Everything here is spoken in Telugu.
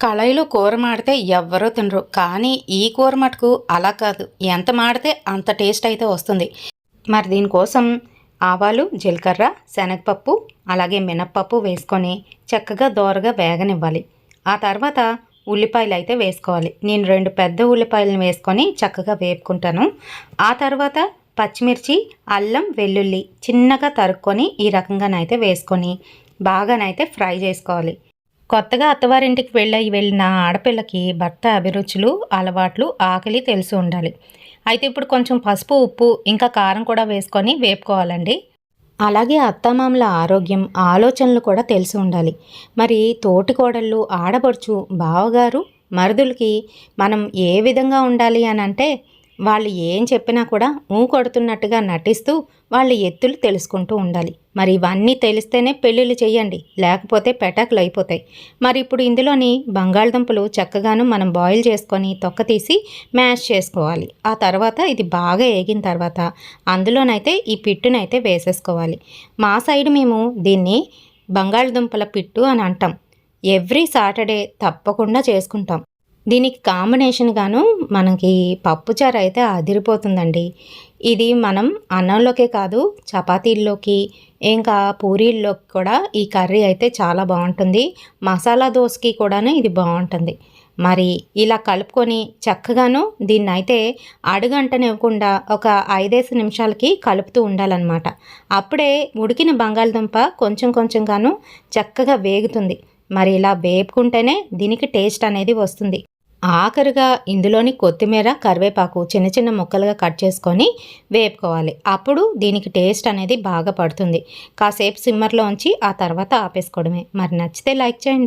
కళాయిలో కూర మాడితే ఎవ్వరూ తినరు. కానీ ఈ కూర మటుకు అలా కాదు. ఎంత మాడితే అంత టేస్ట్ అయితే వస్తుంది. మరి దీనికోసం ఆవాలు జీలకర్ర శనగపప్పు అలాగే మినప్పప్పు వేసుకొని చక్కగా దోరగా వేగనివ్వాలి. ఆ తర్వాత ఉల్లిపాయలు అయితే వేసుకోవాలి. నేను రెండు పెద్ద ఉల్లిపాయలను వేసుకొని చక్కగా వేపుకుంటాను. ఆ తర్వాత పచ్చిమిర్చి అల్లం వెల్లుల్లి చిన్నగా తరుక్కొని ఈ రకంగానైతే వేసుకొని బాగానైతే ఫ్రై చేసుకోవాలి. కొత్తగా అత్తవారింటికి వెళ్ళి వెళ్ళిన ఆడపిల్లకి భర్త అభిరుచులు అలవాట్లు ఆకలి తెలిసి ఉండాలి. అయితే ఇప్పుడు కొంచెం పసుపు ఉప్పు ఇంకా కారం కూడా వేసుకొని వేపుకోవాలండి. అలాగే అత్తమామల ఆరోగ్యం ఆలోచనలు కూడా తెలిసి ఉండాలి. మరి తోటికోడళ్ళు ఆడపడుచు బావగారు మరుదులకి మనం ఏ విధంగా ఉండాలి అని అంటే వాళ్ళు ఏం చెప్పినా కూడా ఊ కొడుతున్నట్టుగా నటిస్తూ వాళ్ళ ఎత్తులు తెలుసుకుంటూ ఉండాలి. మరి ఇవన్నీ తెలిస్తేనే పెళ్ళిళ్ళు చేయండి. లేకపోతే పెటాకులు అయిపోతాయి. మరి ఇప్పుడు ఇందులోని బంగాళదుంపలు చక్కగాను మనం బాయిల్ చేసుకొని తొక్క తీసి మ్యాష్ చేసుకోవాలి. ఆ తర్వాత ఇది బాగా ఏగిన తర్వాత అందులోనైతే ఈ పిట్టునైతే వేసేసుకోవాలి. మా సైడ్ మేము దీన్ని బంగాళదుంపల పిట్టు అని అంటాం. ఎవ్రీ సాటర్డే తప్పకుండా చేసుకుంటాం. దీనికి కాంబినేషన్గాను మనకి పప్పుచారు అయితే అదిరిపోతుందండి. ఇది మనం అన్నంలోకే కాదు చపాతీల్లోకి ఇంకా పూరీల్లోకి కూడా ఈ కర్రీ అయితే చాలా బాగుంటుంది. మసాలా దోశకి కూడాను ఇది బాగుంటుంది. మరి ఇలా కలుపుకొని చక్కగాను దీన్ని అయితే అడుగంటనివ్వకుండా ఒక ఐదేసి నిమిషాలకి కలుపుతూ ఉండాలన్నమాట. అప్పుడే ఉడికిన బంగాళదుంప కొంచెం కొంచెంగాను చక్కగా వేగుతుంది. మరి ఇలా వేపుకుంటేనే దీనికి టేస్ట్ అనేది వస్తుంది. ఆఖరుగా ఇందులోని కొత్తిమీర కరివేపాకు చిన్న చిన్న ముక్కలుగా కట్ చేసుకొని వేపుకోవాలి. అప్పుడు దీనికి టేస్ట్ అనేది బాగా పడుతుంది. కాసేపు సిమ్మర్లో ఉంచి ఆ తర్వాత ఆపేసుకోవడమే. మరి నచ్చితే లైక్ చేయండి.